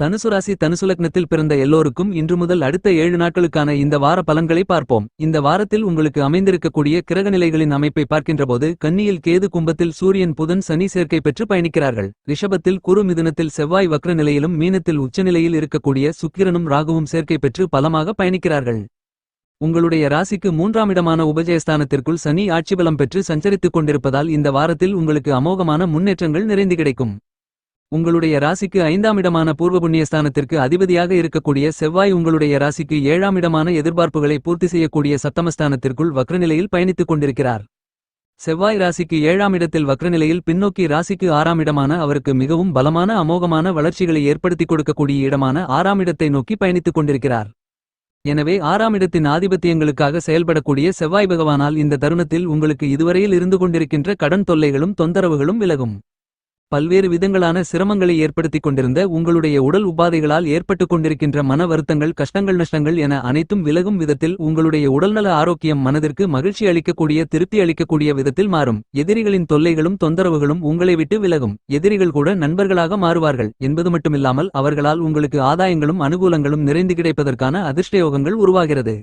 தனுசு ராசி தனுசு லக்னத்தில் பிறந்த எல்லோருக்கும் இன்று முதல் அடுத்த ஏழு நாட்களுக்கான இந்த வார பலன்களை பார்ப்போம். இந்த வாரத்தில் உங்களுக்கு அமைந்திருக்கக்கூடிய கிரகநிலைகளின் அமைப்பை பார்க்கின்றபோது கன்னியில் கேது கும்பத்தில் சூரியன் புதன் சனி சேர்க்கை பெற்று பயணிக்கிறார்கள். ரிஷபத்தில் குறு மிதுனத்தில் செவ்வாய் வக்ர நிலையிலும் மீனத்தில் உச்சநிலையில் இருக்கக்கூடிய சுக்கிரனும் ராகுவும் சேர்க்கை பெற்று பலமாக பயணிக்கிறார்கள். உங்களுடைய ராசிக்கு மூன்றாம் இடமான உபஜயஸ்தானத்திற்குள் சனி ஆட்சிபலம் பெற்று சஞ்சரித்துக் கொண்டிருப்பதால் இந்த வாரத்தில் உங்களுக்கு அமோகமான முன்னேற்றங்கள் நிறைந்து கிடைக்கும். உங்களுடைய ராசிக்கு ஐந்தாம் இடமான பூர்வ புண்ணியஸ்தானத்திற்கு அதிபதியாக இருக்கக்கூடிய செவ்வாய் உங்களுடைய ராசிக்கு ஏழாம் இடமான எதிர்பார்ப்புகளை பூர்த்தி செய்யக்கூடிய சத்தமஸ்தானத்திற்குள் வக்ரநிலையில் பயணித்துக் கொண்டிருக்கிறார். செவ்வாய் ராசிக்கு ஏழாம் இடத்தில் வக்ரநிலையில் பின்னோக்கி ராசிக்கு ஆறாம் இடமான அவருக்கு மிகவும் பலமான அமோகமான வளர்ச்சிகளை ஏற்படுத்திக் கொடுக்கக்கூடிய இடமான ஆறாம் இடத்தை நோக்கி பயணித்துக் கொண்டிருக்கிறார். எனவே ஆறாம் இடத்தின் ஆதிபத்தியங்களுக்காக செயல்படக்கூடிய செவ்வாய் பகவானால் இந்த தருணத்தில் உங்களுக்கு இதுவரையில் இருந்து கொண்டிருக்கின்ற கடன் தொல்லைகளும் தொந்தரவுகளும் விலகும். பல்வேறு விதங்களான சிரமங்களை ஏற்படுத்திக் கொண்டிருந்த உங்களுடைய உடல் உபாதைகளால் ஏற்பட்டுக் கொண்டிருக்கின்ற மன வருத்தங்கள் கஷ்டங்கள் நஷ்டங்கள் என அனைத்தும் விலகும் விதத்தில் உங்களுடைய உடல்நல ஆரோக்கியம் மனதிற்கு மகிழ்ச்சி அளிக்கக்கூடிய திருப்தி அளிக்கக்கூடிய விதத்தில் மாறும். எதிரிகளின் தொல்லைகளும் தொந்தரவுகளும் உங்களை விட்டு விலகும். எதிரிகள் கூட நண்பர்களாக மாறுவார்கள். என்பது மட்டுமில்லாமல் அவர்களால் உங்களுக்கு ஆதாயங்களும் அனுகூலங்களும் நிறைந்து கிடைப்பதற்கான அதிர்ஷ்டயோகங்கள் உருவாகிறது.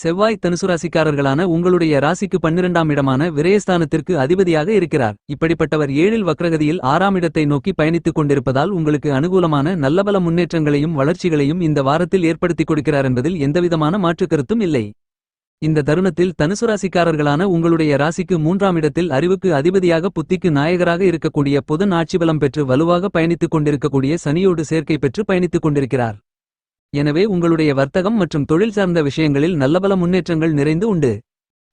செவ்வாய் தனுசு ராசிக்காரர்களான உங்களுடைய ராசிக்கு பன்னிரண்டாம் இடமான விரயஸ்தானத்திற்கு அதிபதியாக இருக்கிறார். இப்படிப்பட்டவர் ஏழில் வக்ரகதியில் ஆறாம் இடத்தை நோக்கி பயணித்துக் கொண்டிருப்பதால் உங்களுக்கு அனுகூலமான நல்லபல முன்னேற்றங்களையும் வளர்ச்சிகளையும் இந்த வாரத்தில் ஏற்படுத்திக் கொடுக்கிறார் என்பதில் எந்தவிதமான மாற்றுக் கருத்தும் இல்லை. இந்த தருணத்தில் தனுசு ராசிக்காரர்களான உங்களுடைய ராசிக்கு மூன்றாம் இடத்தில் அறிவுக்கு அதிபதியாக புத்திக்கு நாயகராக இருக்கக்கூடிய புதன் ஆட்சிபலம் பெற்று வலுவாக பயணித்துக் கொண்டிருக்கக்கூடிய சனியோடு சேர்க்கை பெற்று பயணித்துக் கொண்டிருக்கிறார். எனவே உங்களுடைய வர்த்தகம் மற்றும் தொழில் சார்ந்த விஷயங்களில் நல்லபல முன்னேற்றங்கள் நிறைந்து உண்டு.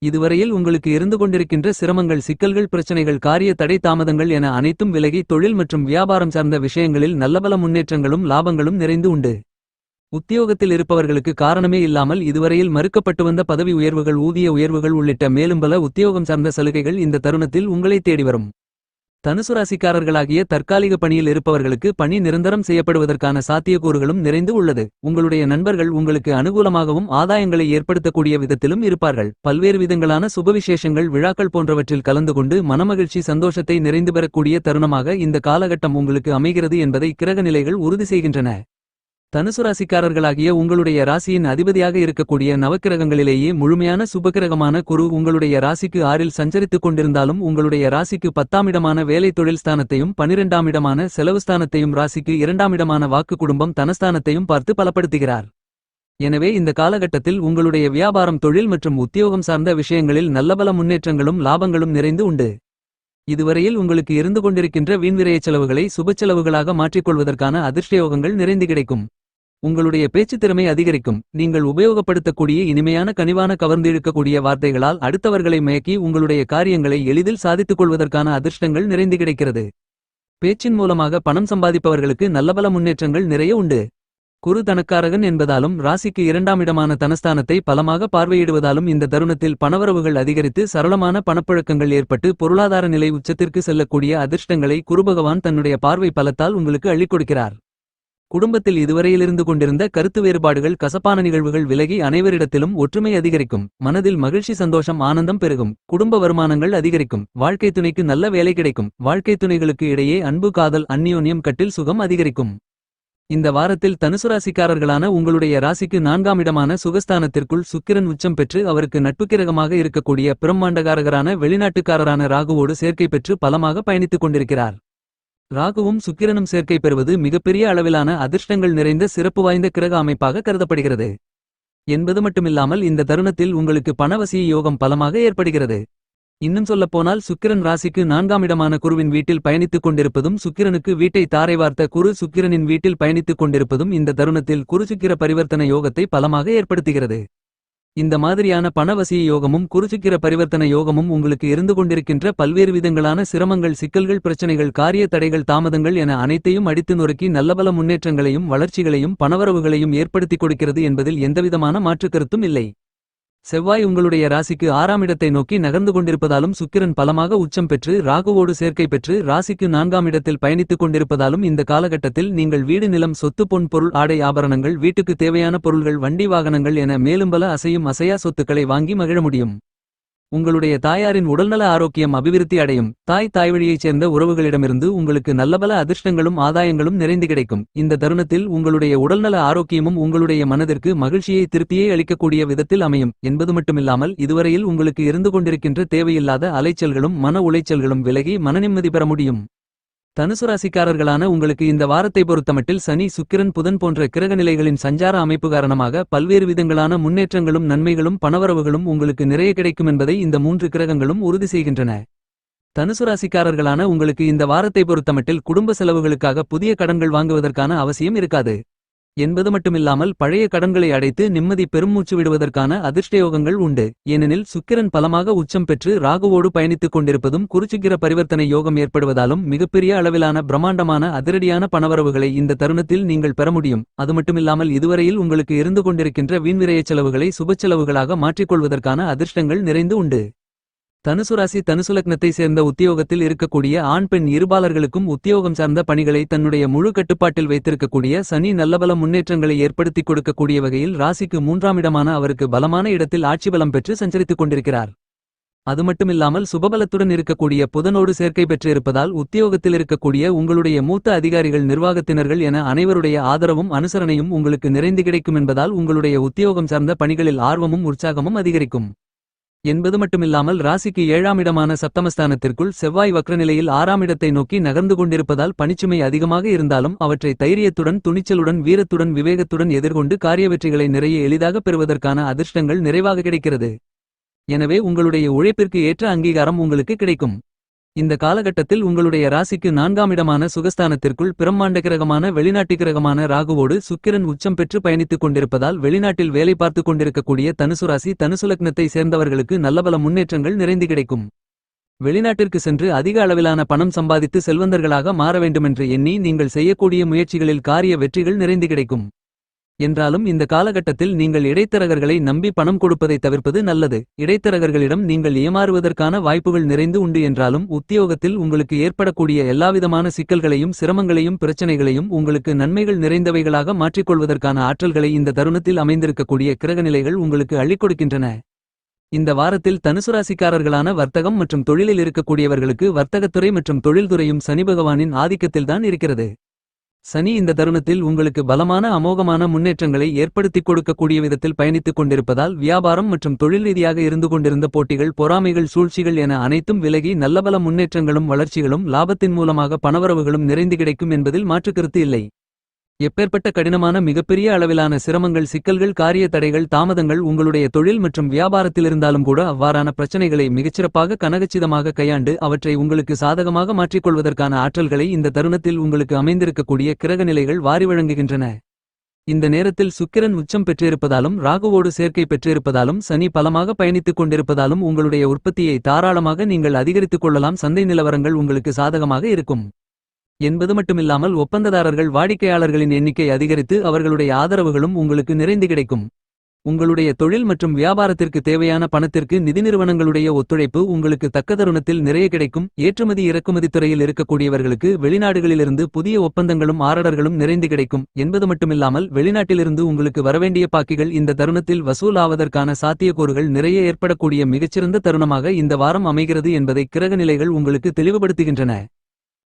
இதுவரையில் உங்களுக்கு இருந்து கொண்டிருக்கின்ற சிரமங்கள் சிக்கல்கள் பிரச்சனைகள் காரிய தடை தாமதங்கள் என அனைத்தும் விலகி தொழில் மற்றும் வியாபாரம் சார்ந்த விஷயங்களில் நல்லபல முன்னேற்றங்களும் லாபங்களும் நிறைந்து உண்டு. உத்தியோகத்தில் இருப்பவர்களுக்கு காரணமே இல்லாமல் இதுவரையில் மறுக்கப்பட்டு வந்த பதவி உயர்வுகள் ஊதிய உயர்வுகள் உள்ளிட்ட மேலும் பல உத்தியோகம் சார்ந்த சலுகைகள் இந்த தருணத்தில் உங்களை தேடி வரும். தனுசு ராசிக்காரர்களாகிய தற்காலிக பணியில் இருப்பவர்களுக்கு பணி நிரந்தரம் செய்யப்படுவதற்கான சாத்தியக்கூறுகளும் நிறைந்து உள்ளது. உங்களுடைய நண்பர்கள் உங்களுக்கு அனுகூலமாகவும் ஆதாயங்களை ஏற்படுத்தக்கூடிய விதத்திலும் இருப்பார்கள். பல்வேறு விதங்களான சுபவிசேஷங்கள் விழாக்கள் போன்றவற்றில் கலந்து கொண்டு மனமகிழ்ச்சி சந்தோஷத்தை நிறைந்து பெறக்கூடிய தருணமாக இந்த காலகட்டம் உங்களுக்கு அமைகிறது என்பதை கிரக நிலைகள் உறுதி செய்கின்றன. தனுசு ராசிக்காரர்களாகிய உங்களுடைய ராசியின் அதிபதியாக இருக்கக்கூடிய நவக்கிரகங்களிலேயே முழுமையான சுபகிரகமான குரு உங்களுடைய ராசிக்கு ஆறில் சஞ்சரித்துக் கொண்டிருந்தாலும் உங்களுடைய ராசிக்கு பத்தாம் இடமான வேலை தொழில் ஸ்தானத்தையும் பனிரெண்டாம் இடமான செலவு ஸ்தானத்தையும் ராசிக்கு இரண்டாம் இடமான வாக்கு குடும்பம் தனஸ்தானத்தையும் பார்த்து பலப்படுத்துகிறார். எனவே இந்த காலகட்டத்தில் உங்களுடைய வியாபாரம் தொழில் மற்றும் உத்தியோகம் சார்ந்த விஷயங்களில் நல்லபல முன்னேற்றங்களும் லாபங்களும் நிறைந்து உண்டு. இதுவரையில் உங்களுக்கு இருந்து கொண்டிருக்கின்ற வீண்விரயச் செலவுகளை சுபச்செலவுகளாக மாற்றிக்கொள்வதற்கான அதிர்ஷ்டயோகங்கள் நிறைந்து கிடைக்கும். உங்களுடைய பேச்சுத் திறமை அதிகரிக்கும். நீங்கள் உபயோகப்படுத்தக்கூடிய இனிமையான கனிவான கவர்ந்திழுக்கக்கூடிய வார்த்தைகளால் அடுத்தவர்களை மயக்கி உங்களுடைய காரியங்களை எளிதில் சாதித்துக் கொள்வதற்கான அதிர்ஷ்டங்கள் நிறைந்து கிடைக்கிறது. பேச்சின் மூலமாக பணம் சம்பாதிப்பவர்களுக்கு நல்லபல முன்னேற்றங்கள் நிறைய உண்டு. குரு தனக்காரகன் என்பதாலும் ராசிக்கு இரண்டாம் இடமான தனஸ்தானத்தை பலமாக பார்வையிடுவதாலும் இந்த தருணத்தில் பணவரவுகள் அதிகரித்து சரளமான பணப்புழக்கங்கள் ஏற்பட்டு பொருளாதார நிலை உச்சத்திற்கு செல்லக்கூடிய அதிர்ஷ்டங்களை குருபகவான் தன்னுடைய பார்வை பலத்தால் உங்களுக்கு அள்ளிக் கொடுக்கிறார். குடும்பத்தில் இதுவரையிலிருந்து கொண்டிருந்த கருத்து வேறுபாடுகள் கசப்பான நிகழ்வுகள் விலகி அனைவரிடத்திலும் ஒற்றுமை அதிகரிக்கும். மனதில் மகிழ்ச்சி சந்தோஷம் ஆனந்தம் பெருகும். குடும்ப வருமானங்கள் அதிகரிக்கும். வாழ்க்கை துணைக்கு நல்ல வேலை கிடைக்கும். வாழ்க்கை துணைகளுக்கு இடையே அன்பு காதல் அந்நியோன்யம் கட்டில் சுகம் அதிகரிக்கும். இந்த வாரத்தில் தனுசு ராசிக்காரர்களான உங்களுடைய ராசிக்கு நான்காம் இடமான சுகஸ்தானத்திற்குள் சுக்கிரன் உச்சம் பெற்று அவருக்கு நட்புக்கிரகமாக இருக்கக்கூடிய பிரம்மாண்டகாரகரான வெளிநாட்டுக்காரரான ராகுவோடு சேர்க்கை பெற்று பலமாக பயணித்துக் கொண்டிருக்கிறார். ராகுவும் சுக்கிரனும் சேர்க்கை பெறுவது மிகப்பெரிய அளவிலான அதிர்ஷ்டங்கள் நிறைந்த சிறப்பு வாய்ந்த கிரக அமைப்பாக கருதப்படுகிறது. என்பது மட்டுமில்லாமல் இந்த தருணத்தில் உங்களுக்கு பணவசிய யோகம் பலமாக ஏற்படுகிறது. இன்னும் சொல்லப்போனால் சுக்கிரன் ராசிக்கு நான்காம் இடமான குருவின் வீட்டில் பயணித்துக் கொண்டிருப்பதும் சுக்கிரனுக்கு வீட்டை தாரை வார்த்த குரு சுக்கிரனின் வீட்டில் பயணித்துக் கொண்டிருப்பதும் இந்த தருணத்தில் குரு சுக்கிர பரிவர்த்தன யோகத்தை பலமாக ஏற்படுத்துகிறது. இந்த மாதிரியான பணவசிய யோகமும் குருசுக்கிர பரிவர்த்தன யோகமும் உங்களுக்கு இருந்து கொண்டிருக்கின்ற பல்வேறு விதங்களான சிரமங்கள் சிக்கல்கள் பிரச்சனைகள் காரிய தடைகள் தாமதங்கள் என அனைத்தையும் அடித்து நொறுக்கி நல்லபல முன்னேற்றங்களையும் வளர்ச்சிகளையும் பணவரவுகளையும் ஏற்படுத்திக் கொடுக்கிறது என்பதில் எந்தவிதமான மாற்றுக் கருத்தும் இல்லை. செவ்வாய் உங்களுடைய ராசிக்கு ஆறாம் இடத்தை நோக்கி நகர்ந்து கொண்டிருப்பதாலும் சுக்கிரன் பலமாக உச்சம் பெற்று ராகுவோடு சேர்க்கை பெற்று ராசிக்கு நான்காம் இடத்தில் பயணித்துக் கொண்டிருப்பதாலும் இந்த காலகட்டத்தில் நீங்கள் வீடு நிலம் சொத்து பொன் பொருள் ஆடை ஆபரணங்கள் வீட்டுக்கு தேவையான பொருள்கள் வண்டி வாகனங்கள் என மேலும் பல அசையும் அசையா சொத்துக்களை வாங்கி மகிழ முடியும். உங்களுடைய தாயாரின் உடல்நல ஆரோக்கியம் அபிவிருத்தி அடையும். தாய் தாய்வழியைச் சேர்ந்த உறவுகளிடமிருந்து உங்களுக்கு நல்லபல அதிர்ஷ்டங்களும் ஆதாயங்களும் நிறைந்து கிடைக்கும். இந்த தருணத்தில் உங்களுடைய உடல்நல ஆரோக்கியமும் உங்களுடைய மனதிற்கு மகிழ்ச்சியை திருப்தியை அளிக்கக்கூடிய விதத்தில் அமையும். என்பது மட்டுமில்லாமல் இதுவரையில் உங்களுக்கு இருந்து கொண்டிருக்கின்ற தேவையில்லாத அலைச்சல்களும் மன உளைச்சல்களும் விலகி மனநிம்மதி பெற முடியும். தனுசு ராசிக்காரர்களான உங்களுக்கு இந்த வாரத்தை பொறுத்தமட்டில் சனி சுக்கிரன் புதன் போன்ற கிரகநிலைகளின் சஞ்சார அமைப்பு காரணமாக பல்வேறு விதங்களான முன்னேற்றங்களும் நன்மைகளும் பணவரவுகளும் உங்களுக்கு நிறைய கிடைக்கும் என்பதை இந்த மூன்று கிரகங்களும் உறுதி செய்கின்றன. தனுசு ராசிக்காரர்களான உங்களுக்கு இந்த வாரத்தை பொறுத்தமட்டில் குடும்ப செலவுகளுக்காக புதிய கடன்கள் வாங்குவதற்கான அவசியம் இருக்காது. என்பது மட்டுமில்லாமல் பழைய கடன்களை அடைத்து நிம்மதி பெருமூச்சு விடுவதற்கான அதிர்ஷ்டயோகங்கள் உண்டு. ஏனெனில் சுக்கிரன் பலமாக உச்சம் பெற்று ராகுவோடு பயணித்துக் கொண்டிருப்பதும் குருச்சுக்கிர பரிவர்த்தனை யோகம் ஏற்படுவதாலும் மிகப்பெரிய அளவிலான பிரம்மாண்டமான அதிரடியான பணவரவுகளை இந்த தருணத்தில் நீங்கள் பெற முடியும். அது மட்டுமில்லாமல் இதுவரையில் உங்களுக்கு இருந்து கொண்டிருக்கின்ற வீண்விரைய செலவுகளை சுபச்செலவுகளாக மாற்றிக்கொள்வதற்கான அதிர்ஷ்டங்கள் நிறைந்து உண்டு. தனுசுராசி தனுசுலக்னத்தை சேர்ந்த உத்தியோகத்தில் இருக்கக்கூடிய ஆண் பெண் இருபாலர்களுக்கும் உத்தியோகம் சார்ந்த பணிகளை தன்னுடைய முழு கட்டுப்பாட்டில் வைத்திருக்கக்கூடிய சனி நல்லபல முன்னேற்றங்களை ஏற்படுத்திக் கொடுக்கக்கூடிய வகையில் ராசிக்கு மூன்றாம் இடமான அவருக்கு பலமான இடத்தில் ஆட்சி பலம் பெற்று சஞ்சரித்துக் கொண்டிருக்கிறார். அது மட்டுமில்லாமல் சுபபலத்துடன் இருக்கக்கூடிய புதனோடு சேர்க்கை பெற்று இருப்பதால் உத்தியோகத்தில் இருக்கக்கூடிய உங்களுடைய மூத்த அதிகாரிகள் நிர்வாகத்தினர்கள் என அனைவருடைய ஆதரவும் அனுசரணையும் உங்களுக்கு நிறைந்து கிடைக்கும் என்பதால் உங்களுடைய உத்தியோகம் சார்ந்த பணிகளில் ஆர்வமும் உற்சாகமும் அதிகரிக்கும். என்பது மட்டுமில்லாமல் ராசிக்கு ஏழாம் இடமான சப்தமஸ்தானத்திற்குள் செவ்வாய் வக்ரநிலையில் ஆறாம் இடத்தை நோக்கி நகர்ந்து கொண்டிருப்பதால் பணிச்சுமை அதிகமாக இருந்தாலும் அவற்றை தைரியத்துடன் துணிச்சலுடன் வீரத்துடன் விவேகத்துடன் எதிர்கொண்டு காரிய வெற்றிகளை நிறைய எளிதாக பெறுவதற்கான அதிர்ஷ்டங்கள் நிறைவாக கிடைக்கிறது. எனவே உங்களுடைய உழைப்பிற்கு ஏற்ற அங்கீகாரம் உங்களுக்கு கிடைக்கும். இந்த காலகட்டத்தில் உங்களுடைய ராசிக்கு நான்காம் இடமான சுகஸ்தானத்திற்குள் பிரம்மாண்ட கிரகமான வெளிநாட்டு கிரகமான ராகுவோடு சுக்கிரன் உச்சம் பெற்று பயணித்துக் கொண்டிருப்பதால் வெளிநாட்டில் வேலை பார்த்துக் கொண்டிருக்கக்கூடிய தனுசு ராசி தனுசு லக்னத்தை சேர்ந்தவர்களுக்கு நல்லபல முன்னேற்றங்கள் நிறைந்து கிடைக்கும். வெளிநாட்டிற்கு சென்று அதிக அளவிலான பணம் சம்பாதித்து செல்வந்தர்களாக மாற வேண்டுமென்று எண்ணி நீங்கள் செய்யக்கூடிய முயற்சிகளில் காரிய வெற்றிகள் நிறைந்து கிடைக்கும். என்றாலும் இந்த காலகட்டத்தில் நீங்கள் இடைத்தரகர்களை நம்பி பணம் கொடுப்பதை தவிர்ப்பது நல்லது. இடைத்தரகர்களிடம் நீங்கள் ஏமாறுவதற்கான வாய்ப்புகள் நிறைந்து உண்டு என்றாலும் உத்தியோகத்தில் உங்களுக்கு ஏற்படக்கூடிய எல்லாவிதமான சிக்கல்களையும் சிரமங்களையும் பிரச்சனைகளையும் உங்களுக்கு நன்மைகள் நிறைந்தவைகளாக மாற்றிக்கொள்வதற்கான ஆற்றல்களை இந்த தருணத்தில் அமைந்திருக்கக்கூடிய கிரகநிலைகள் உங்களுக்கு அள்ளிக்கொடுக்கின்றன இந்த வாரத்தில் தனுசுராசிக்காரர்களான வர்த்தகம் மற்றும் தொழிலில் இருக்கக்கூடியவர்களுக்கு வர்த்தகத்துறை மற்றும் தொழில்துறையும் சனி பகவானின் ஆதிக்கத்தில்தான் இருக்கிறது. சனி இந்த தருணத்தில் உங்களுக்கு பலமான அமோகமான முன்னேற்றங்களை ஏற்படுத்திக் கொடுக்கக்கூடிய விதத்தில் பயணித்துக் கொண்டிருப்பதால் வியாபாரம் மற்றும் தொழில் ரீதியாக இருந்து கொண்டிருந்த போட்டிகள் பொறாமைகள் சூழ்ச்சிகள் என அனைத்தும் விலகி நல்லபல முன்னேற்றங்களும் வளர்ச்சிகளும் லாபத்தின் மூலமாக பணவரவுகளும் நிறைந்து கிடைக்கும் என்பதில் மாற்றுக்கருத்து இல்லை. எப்பேற்பட்ட கடினமான மிகப்பெரிய அளவிலான சிரமங்கள் சிக்கல்கள் காரிய தடைகள் தாமதங்கள் உங்களுடைய தொழில் மற்றும் வியாபாரத்திலிருந்தாலும் கூட அவ்வாறான பிரச்சனைகளை மிகச்சிறப்பாக கனகச்சிதமாக கையாண்டு அவற்றை உங்களுக்கு சாதகமாக மாற்றிக்கொள்வதற்கான ஆற்றல்களை இந்த தருணத்தில் உங்களுக்கு அமைந்திருக்கக்கூடிய கிரக நிலைகள் வாரி வழங்குகின்றன. இந்த நேரத்தில் சுக்கிரன் உச்சம் பெற்றிருப்பதாலும் ராகுவோடு சேர்க்கை பெற்றிருப்பதாலும் சனி பலமாக பயணித்துக் கொண்டிருப்பதாலும் உங்களுடைய உற்பத்தியை தாராளமாக நீங்கள் அதிகரித்துக் கொள்ளலாம். சந்தை நிலவரங்கள் உங்களுக்கு சாதகமாக இருக்கும். என்பது மட்டுமில்லாமல் ஒப்பந்ததாரர்கள் வாடிக்கையாளர்களின் எண்ணிக்கை அதிகரித்து அவர்களுடைய ஆதரவுகளும் உங்களுக்கு நிறைந்து கிடைக்கும். உங்களுடைய தொழில் மற்றும் வியாபாரத்திற்கு தேவையான பணத்திற்கு நிதி நிறுவனங்களுடைய ஒத்துழைப்பு உங்களுக்கு தக்க தருணத்தில் நிறைய கிடைக்கும். ஏற்றுமதி இறக்குமதி துறையில் இருக்கக்கூடியவர்களுக்கு வெளிநாடுகளிலிருந்து புதிய ஒப்பந்தங்களும் ஆர்டர்களும் நிறைந்து கிடைக்கும் என்பது மட்டுமில்லாமல் வெளிநாட்டிலிருந்து உங்களுக்கு வரவேண்டிய பாக்கிகள் இந்த தருணத்தில் வசூல் ஆவதற்கான சாத்தியக்கூறுகள் நிறைய ஏற்படக்கூடிய மிகச்சிறந்த தருணமாக இந்த வாரம் அமைகிறது என்பதை கிரகநிலைகள் உங்களுக்கு தெளிவுபடுத்துகின்றன.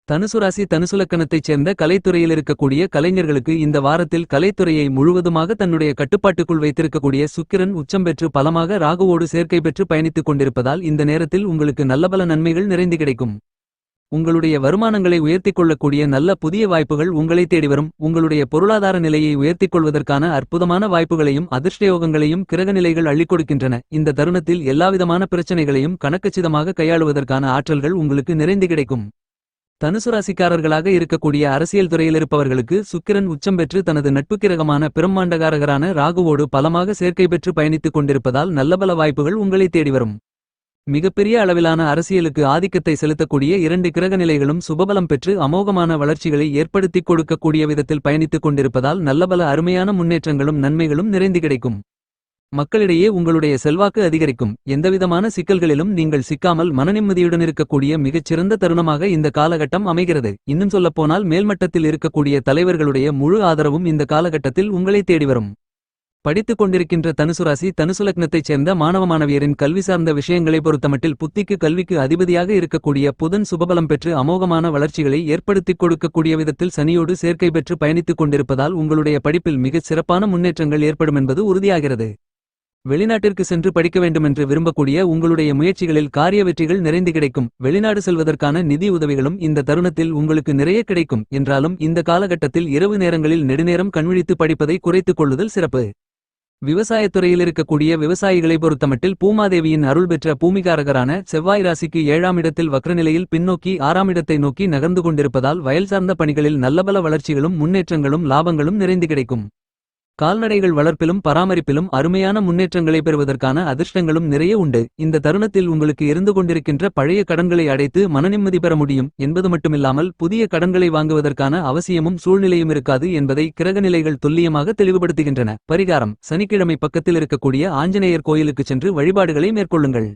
தனுசுராசி தனுசுலக்கணத்தைச் தனுசு லக்கணத்தைச் சேர்ந்த கலைத்துறையில் இருக்கக்கூடிய கலைஞர்களுக்கு இந்த வாரத்தில் கலைத்துறையை முழுவதுமாக தன்னுடைய கட்டுப்பாட்டுக்குள் வைத்திருக்கக்கூடிய சுக்கிரன் உச்சம் பெற்று பலமாக ராகுவோடு சேர்க்கை பெற்று பயணித்துக் கொண்டிருப்பதால் இந்த நேரத்தில் உங்களுக்கு நல்லபல நன்மைகள் நிறைந்து கிடைக்கும். உங்களுடைய வருமானங்களை உயர்த்திக் கொள்ளக்கூடிய நல்ல புதிய வாய்ப்புகள் உங்களை தேடி வரும். உங்களுடைய பொருளாதார நிலையை உயர்த்திக் கொள்வதற்கான அற்புதமான வாய்ப்புகளையும் அதிர்ஷ்டயோகங்களையும் கிரகநிலைகள் அள்ளிக் கொடுக்கின்றன. இந்த தருணத்தில் எல்லாவிதமான பிரச்சனைகளையும் கணக்கச்சிதமாக கையாளுவதற்கான ஆற்றல்கள் உங்களுக்கு நிறைந்து கிடைக்கும். தனுசு ராசிக்காரர்களாக இருக்கக்கூடிய அரசியல் துறையில் இருப்பவர்களுக்கு சுக்கிரன் உச்சம் பெற்று தனது நட்பு கிரகமான பிரம்மாண்டகாரகரான ராகுவோடு பலமாக சேர்க்கை பெற்று பயணித்துக் கொண்டிருப்பதால் நல்லபல வாய்ப்புகள் உங்களை தேடி வரும். மிகப்பெரிய அளவிலான அரசியலுக்கு ஆதிக்கத்தை செலுத்தக்கூடிய இரண்டு கிரகநிலைகளும் சுபபலம் பெற்று அமோகமான வளர்ச்சிகளை ஏற்படுத்திக் கொடுக்கக்கூடிய விதத்தில் பயணித்துக் கொண்டிருப்பதால் நல்லபல அருமையான முன்னேற்றங்களும் நன்மைகளும் நிறைந்து கிடைக்கும். மக்களிடையே உங்களுடைய செல்வாக்கு அதிகரிக்கும். எந்தவிதமான சிக்கல்களிலும் நீங்கள் சிக்காமல் மனநிம்மதியுடன் இருக்கக்கூடிய மிகச்சிறந்த தருணமாக இந்த காலகட்டம் அமைகிறது. இன்னும் சொல்லப்போனால் மேல்மட்டத்தில் இருக்கக்கூடிய தலைவர்களுடைய முழு ஆதரவும் இந்த காலகட்டத்தில் உங்களை தேடி வரும். படித்துக் கொண்டிருக்கின்ற தனுசுராசி தனுசுலக்னத்தைச் சேர்ந்த மாணவ மாணவியரின் கல்வி சார்ந்த விஷயங்களை பொறுத்தமட்டில் புத்திக்கு கல்விக்கு அதிபதியாக இருக்கக்கூடிய புதன் சுபபலம் பெற்று அமோகமான வளர்ச்சிகளை ஏற்படுத்திக் கொடுக்கக்கூடிய விதத்தில் சனியோடு சேர்க்கை பெற்று பயணித்துக் கொண்டிருப்பதால் உங்களுடைய படிப்பில் மிகச் சிறப்பான முன்னேற்றங்கள் ஏற்படும் என்பது உறுதியாகிறது. வெளிநாட்டிற்கு சென்று படிக்க வேண்டுமென்று விரும்பக்கூடிய உங்களுடைய முயற்சிகளில் காரிய வெற்றிகள் நிறைந்து கிடைக்கும். வெளிநாடு செல்வதற்கான நிதி உதவிகளும் இந்த தருணத்தில் உங்களுக்கு நிறைய கிடைக்கும். என்றாலும் இந்த காலகட்டத்தில் இரவு நேரங்களில் நெடுநேரம் கண்விழித்து படிப்பதை குறைத்துக் கொள்ளுதல் சிறப்பு. விவசாயத்துறையில் இருக்கக்கூடிய விவசாயிகளை பொறுத்தமட்டில் பூமாதேவியின் அருள் பெற்ற பூமிகாரகரான செவ்வாய் ராசிக்கு ஏழாம் இடத்தில் வக்ரநிலையில் பின்னோக்கி ஆறாம் இடத்தை நோக்கி நகர்ந்து கொண்டிருப்பதால் வயல் சார்ந்த பணிகளில் நல்லபல வளர்ச்சிகளும் முன்னேற்றங்களும் லாபங்களும் நிறைந்து கிடைக்கும். கால்நடைகள் வளர்ப்பிலும் பராமரிப்பிலும் அருமையான முன்னேற்றங்களை பெறுவதற்கான அதிர்ஷ்டங்களும் நிறைய உண்டு. இந்த தருணத்தில் உங்களுக்கு இருந்து கொண்டிருக்கின்ற பழைய கடன்களை அடைத்து மனநிம்மதி பெற முடியும் என்பது மட்டுமில்லாமல் புதிய கடன்களை வாங்குவதற்கான அவசியமும் சூழ்நிலையும் இருக்காது என்பதை கிரகநிலைகள் துல்லியமாக தெளிவுபடுத்துகின்றன. பரிகாரம். சனிக்கிழமை பக்கத்தில் இருக்கக்கூடிய ஆஞ்சநேயர் கோயிலுக்கு சென்று வழிபாடுகளை மேற்கொள்ளுங்கள்.